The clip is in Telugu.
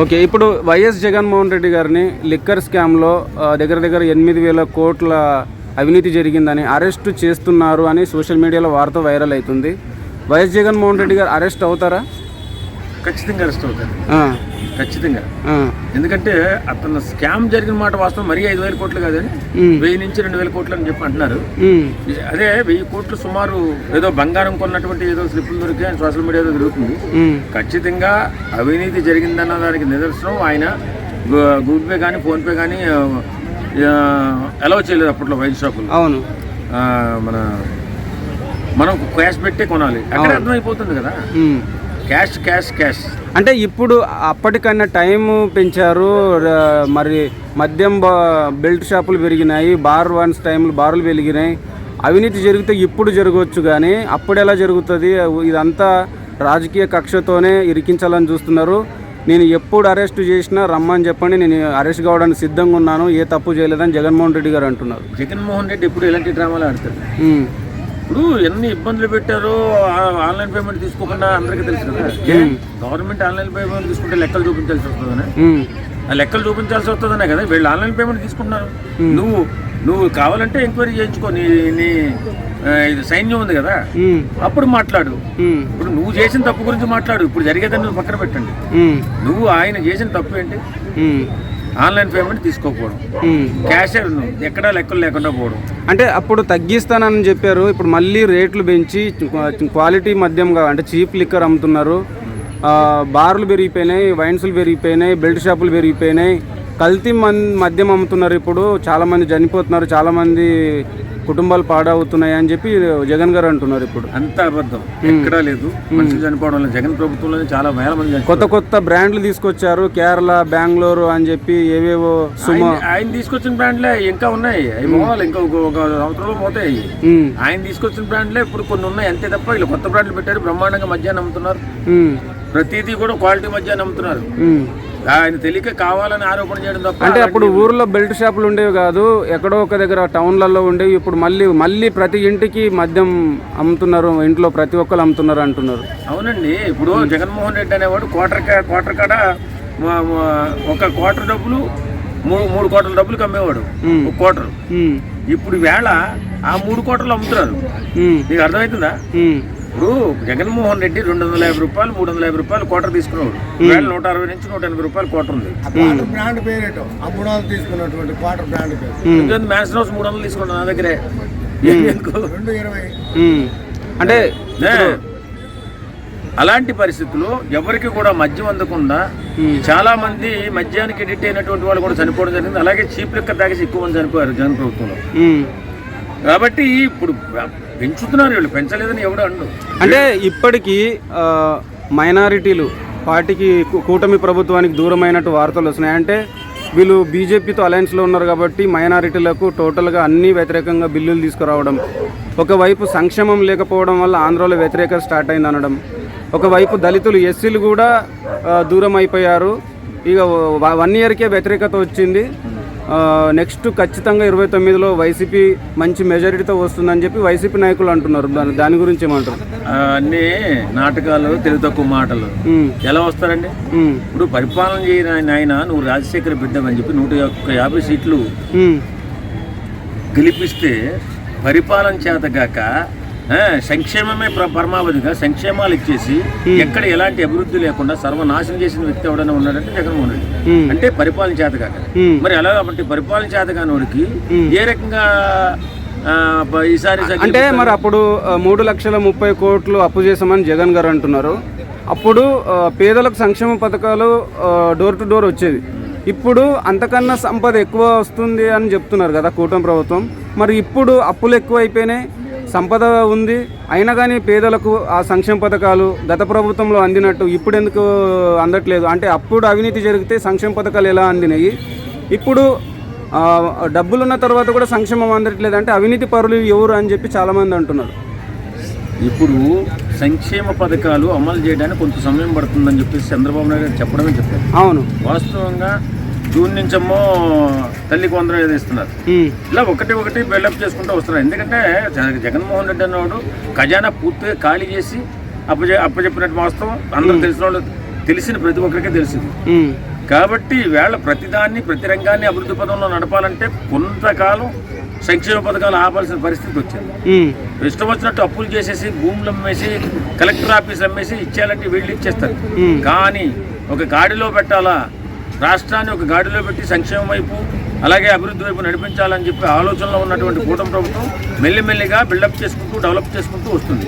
ఓకే ఇప్పుడు వైఎస్ జగన్మోహన్ రెడ్డి గారిని లిక్కర్ స్కామ్లో దగ్గర దగ్గర ఎనిమిది వేల కోట్ల అవినీతి జరిగిందని అరెస్ట్ చేస్తున్నారు అని సోషల్ మీడియాలో వార్త వైరల్ అవుతుంది. వైఎస్ జగన్మోహన్ రెడ్డి గారు అరెస్ట్ అవుతారా? ఖచ్చితంగా అరెస్ట్ అవుతారు. ఖచ్చితంగా. ఎందుకంటే అతను స్కామ్ జరిగిన మాట వాస్తవం మరీ ఐదు వేల కోట్లు కాదని వెయ్యి నుంచి రెండు వేల కోట్లు అని చెప్పి అంటున్నారు. అదే వెయ్యి కోట్లు సుమారు ఏదో బంగారం కొన్నటువంటి ఏదో స్లిప్లు దొరికి అని సోషల్ మీడియాలో ఉమ్, ఖచ్చితంగా అవినీతి జరిగిందన్న దానికి నిదర్శనం. ఆయన గూగుల్ పే కానీ ఫోన్పే కానీ అలౌ చేయలేదు అప్పట్లో వైన్ షాపులు. అవును. మన మనం క్యాష్ పెట్టి కొనాలి. అక్కడ అర్థమైపోతుంది కదా. Cash cash cash. అంటే ఇప్పుడు అప్పటికన్నా టైం పెంచారు మరి మద్యం బెల్ట్ షాపులు పెరిగినాయి బార్ వన్స్ టైంలు బార్లు పెరిగినాయి అవినీతి జరిగితే ఇప్పుడు జరగవచ్చు కానీ అప్పుడు ఎలా జరుగుతుంది? ఇదంతా రాజకీయ కక్షతోనే ఇరికించాలని చూస్తున్నారు. నేను ఎప్పుడు అరెస్ట్ చేసినా రమ్మని చెప్పండి నేను అరెస్ట్ కావడానికి సిద్ధంగా ఉన్నాను ఏ తప్పు చేయలేదని జగన్మోహన్ రెడ్డి గారు అంటున్నారు. జగన్మోహన్ రెడ్డి ఎప్పుడు ఎలాంటి డ్రామాలు ఆడతాడు? ఉమ్, ఇప్పుడు ఎన్ని ఇబ్బందులు పెట్టారో ఆ- ఆన్లైన్ పేమెంట్ తీసుకోకుండా అందరికీ తెలుసు కదా. గవర్నమెంట్ ఆన్లైన్ పేమెంట్ తీసుకుంటే లెక్కలు చూపించాల్సి వస్తుందనే. ఆ లెక్కలు చూపించాల్సి వస్తుందనే కదా. వీళ్ళు ఆన్లైన్ పేమెంట్ తీసుకుంటున్నారు. నువ్వు నువ్వు కావాలంటే ఎంక్వైరీ చేయించుకో. నీ నీ ఇది సైన్యం ఉంది కదా. అప్పుడు మాట్లాడు. ఇప్పుడు నువ్వు చేసిన తప్పు గురించి మాట్లాడు. ఇప్పుడు జరిగేదాన్ని నువ్వు పక్కన పెట్టండి. నువ్వు ఆయన చేసిన తప్పు ఏంటి? ఆన్లైన్ పేమెంట్ తీసుకోకపోవడం. క్యాషియర్ ఎక్కడా లెక్కలు లేకుండా పోవడం. అంటే అప్పుడు తగ్గిస్తానని చెప్పారు. ఇప్పుడు మళ్ళీ రేట్లు పెంచి క్వాలిటీ మద్యంగా అంటే చీప్ లిక్కర్ అమ్ముతున్నారు. బార్లు పెరిగిపోయినాయి వైన్స్లు పెరిగిపోయినాయి బెల్ట్ షాపులు పెరిగిపోయినాయి. కల్తీ మన్ మద్యం అమ్ముతున్నారు ఇప్పుడు. చాలా మంది చనిపోతున్నారు. చాలా మంది కుటుంబాలు పాడవుతున్నాయి అని చెప్పి జగన్ గారు అంటున్నారు ఇప్పుడు. అంత అబద్ధం. ఎక్కడా లేదు. మనుషులు చనిపోవడం లేదు జగన్ ప్రభుత్వంలోనే చాలా వేల మంది. కొత్త కొత్త బ్రాండ్లు తీసుకొచ్చారు. కేరళ బెంగళూరు అని చెప్పి ఏవేవో సుమ ఆయన- తీసుకొచ్చిన బ్రాండ్లే ఇంకా ఉన్నాయి. అవి పోవాలి ఇంకా ఒక సంవత్సరంలో పోతాయి. ఆయన తీసుకొచ్చిన బ్రాండ్లే ఇప్పుడు కొన్ని ఉన్నాయి. అంతే తప్ప వీళ్ళు కొత్త బ్రాండ్లు పెట్టారు. బ్రహ్మాండంగా మధ్యాహ్నం అమ్ముతున్నారు. ప్రతిదీ కూడా క్వాలిటీ మధ్యాహ్నం అమ్ముతున్నారు. ఆయన తెలియక కావాలని ఆరోపణ చేయడం తప్ప అంటే అప్పుడు ఊర్లో బెల్ట్ షాపులు ఉండేవి కాదు ఎక్కడో ఒక దగ్గర టౌన్లలో ఉండేవి. ఇప్పుడు మళ్ళీ మళ్ళీ ప్రతి ఇంటికి మద్యం అమ్ముతున్నారు ఇంట్లో ప్రతి ఒక్కరు అమ్ముతున్నారు అంటున్నారు. అవునండి. ఇప్పుడు జగన్మోహన్ రెడ్డి అనేవాడు క్వార్టర్ క్వార్టర్ కాడ ఒక క్వార్టర్ డబ్బులు మూడు మూడు కోట్ల డబ్బులు అమ్మేవాడు. మ్మ్. ఒక ఉమ్, ఇప్పుడు వేళ ఆ మూడు కోటర్లు అమ్ముతున్నారు. నీకు అర్థమవుతుందా ఇప్పుడు జగన్మోహన్ రెడ్డి రెండు వందల యాభై రూపాయలు మూడు వందల యాభై రూపాయలు కోటర్ తీసుకున్నాడు. వేళ నూట అరవై నుంచి నూట ఎనభై రూపాయలు కోటర్ ఉంది. బ్రాండ్ పేరేటో ఆ మూడు వందలు తీసుకున్నటువంటి క్వార్టర్ బ్రాండ్ పేరు. మ్యాన్స్ హౌస్ మూడు వందలు తీసుకున్నాను నా దగ్గరే. రెండు ఇరవై. అంటే అలాంటి పరిస్థితుల్లో ఎవరికి కూడా మద్యం అందకుండా. చాలా మంది మద్యానికి ఎడిట్ అయినటువంటి వాళ్ళు కూడా చనిపోవడం జరిగింది. అలాగే చీప్ లెక్క తాగేసి ఎక్కువ మంది చనిపోయారు జగన్ ప్రభుత్వంలో. కాబట్టి ఇప్పుడు పెంచుతున్నారు వీళ్ళు పెంచలేదని ఎవడు అండు అంటే ఇప్పటికీ మైనారిటీలు పార్టీకి కూటమి ప్రభుత్వానికి దూరమైనట్టు వార్తలు వస్తున్నాయి. అంటే వీళ్ళు బీజేపీతో అలయన్స్లో ఉన్నారు కాబట్టి మైనారిటీలకు టోటల్గా అన్ని వ్యతిరేకంగా బిల్లులు తీసుకురావడం ఒకవైపు సంక్షేమం లేకపోవడం వల్ల ఆంధ్రలో వ్యతిరేకత స్టార్ట్ అయింది అనడం ఒకవైపు దళితులు ఎస్సీలు కూడా దూరం అయిపోయారు ఇక వన్ ఇయర్కే వ్యతిరేకత వచ్చింది. నెక్స్ట్ ఖచ్చితంగా ఇరవై తొమ్మిదిలో వైసీపీ మంచి మెజారిటీతో వస్తుందని చెప్పి వైసీపీ నాయకులు అంటున్నారు. దాని దాని గురించి ఏమంటారు? అన్ని నాటకాలు తెలుగు తక్కువ మాటలు. ఎలా వస్తారండి? ఇప్పుడు పరిపాలన చేయని ఆయన నువ్వు రాజశేఖర బిడ్డమని చెప్పి నూట యాభై సీట్లు గెలిపిస్తే పరిపాలన చేతగాక సంక్షేమమే ప్ర- పరమావధిగా సంక్షేమాలు ఇచ్చేసి ఎక్కడ ఎలాంటి అభివృద్ధి లేకుండా సర్వనాశనం చేసిన వ్యక్తి ఎవడైనా ఉన్నాడంటే జగన్మోహన్ రెడ్డి. అంటే పరిపాలన చేతగాక ఉమ్, మరి అలా కాబట్టి పరిపాలన చేతగానోడికి ఏ రకంగా ఈసారి అంటే మరి అప్పుడు మూడు లక్షల ముప్పై కోట్లు అప్పు చేసామని జగన్ గారు అంటున్నారు. అప్పుడు పేదలకు సంక్షేమ పథకాలు డోర్ టు డోర్ వచ్చేది. ఇప్పుడు అంతకన్నా సంపద ఎక్కువ వస్తుంది అని చెప్తున్నారు కదా కూటమి ప్రభుత్వం. మరి ఇప్పుడు అప్పులు ఎక్కువ అయిపోయినాయి సంపద ఉంది. అయినా కానీ పేదలకు ఆ సంక్షేమ పథకాలు గత ప్రభుత్వంలో అందినట్టు ఇప్పుడు ఎందుకు అందట్లేదు? అంటే అప్పుడు అవినీతి జరిగితే సంక్షేమ పథకాలు ఎలా అందినాయి? ఇప్పుడు ఆ, డబ్బులు ఉన్న తర్వాత కూడా సంక్షేమం అందట్లేదు అంటే అవినీతి పరులు ఎవరు అని చెప్పి చాలా మంది అంటున్నారు. ఇప్పుడు సంక్షేమ పథకాలు అమలు చేయడానికి కొంత సమయం పడుతుందని చెప్పేసి చంద్రబాబు నాయుడు గారు చెప్పడమే చెప్పారు. అవును. వాస్తవంగా జూన్ నుంచేమో తల్లికి వందనం ఏదో ఇస్తున్నారు. ఇలా ఒకటి ఒకటి బిల్డప్ చేసుకుంటూ వస్తున్నారు. ఎందుకంటే జగ- జగన్మోహన్ రెడ్డి అన్నవాడు ఖజానా పూర్తిగా ఖాళీ చేసి అప్పచె అప్పచెప్పినట్టు వాస్తవం. అందరూ తెలిసిన వాళ్ళు తెలిసిన ప్రతి ఒక్కరికే తెలిసింది. కాబట్టి వేళ ప్రతిదాన్ని ప్రతి రంగాన్ని అభివృద్ధి పదంలో నడపాలంటే కొంతకాలం సంక్షేమ పథకాలు ఆపాల్సిన పరిస్థితి వచ్చింది. ఇష్టం వచ్చినట్టు అప్పులు చేసేసి భూములు అమ్మేసి కలెక్టర్ ఆఫీస్ అమ్మేసి ఇచ్చేయాలంటే వీళ్ళు ఇచ్చేస్తారు. కానీ ఒక గాడిలో పెట్టాలా? రాష్ట్రాన్ని ఒక గాడిలో పెట్టి సంక్షేమం వైపు అలాగే అభివృద్ధి వైపు నడిపించాలని చెప్పి ఆలోచనలో ఉన్నటువంటి కూటమి ప్రభుత్వం మెల్లిమెల్లిగా బిల్డప్ చేసుకుంటూ డెవలప్ చేసుకుంటూ వస్తుంది.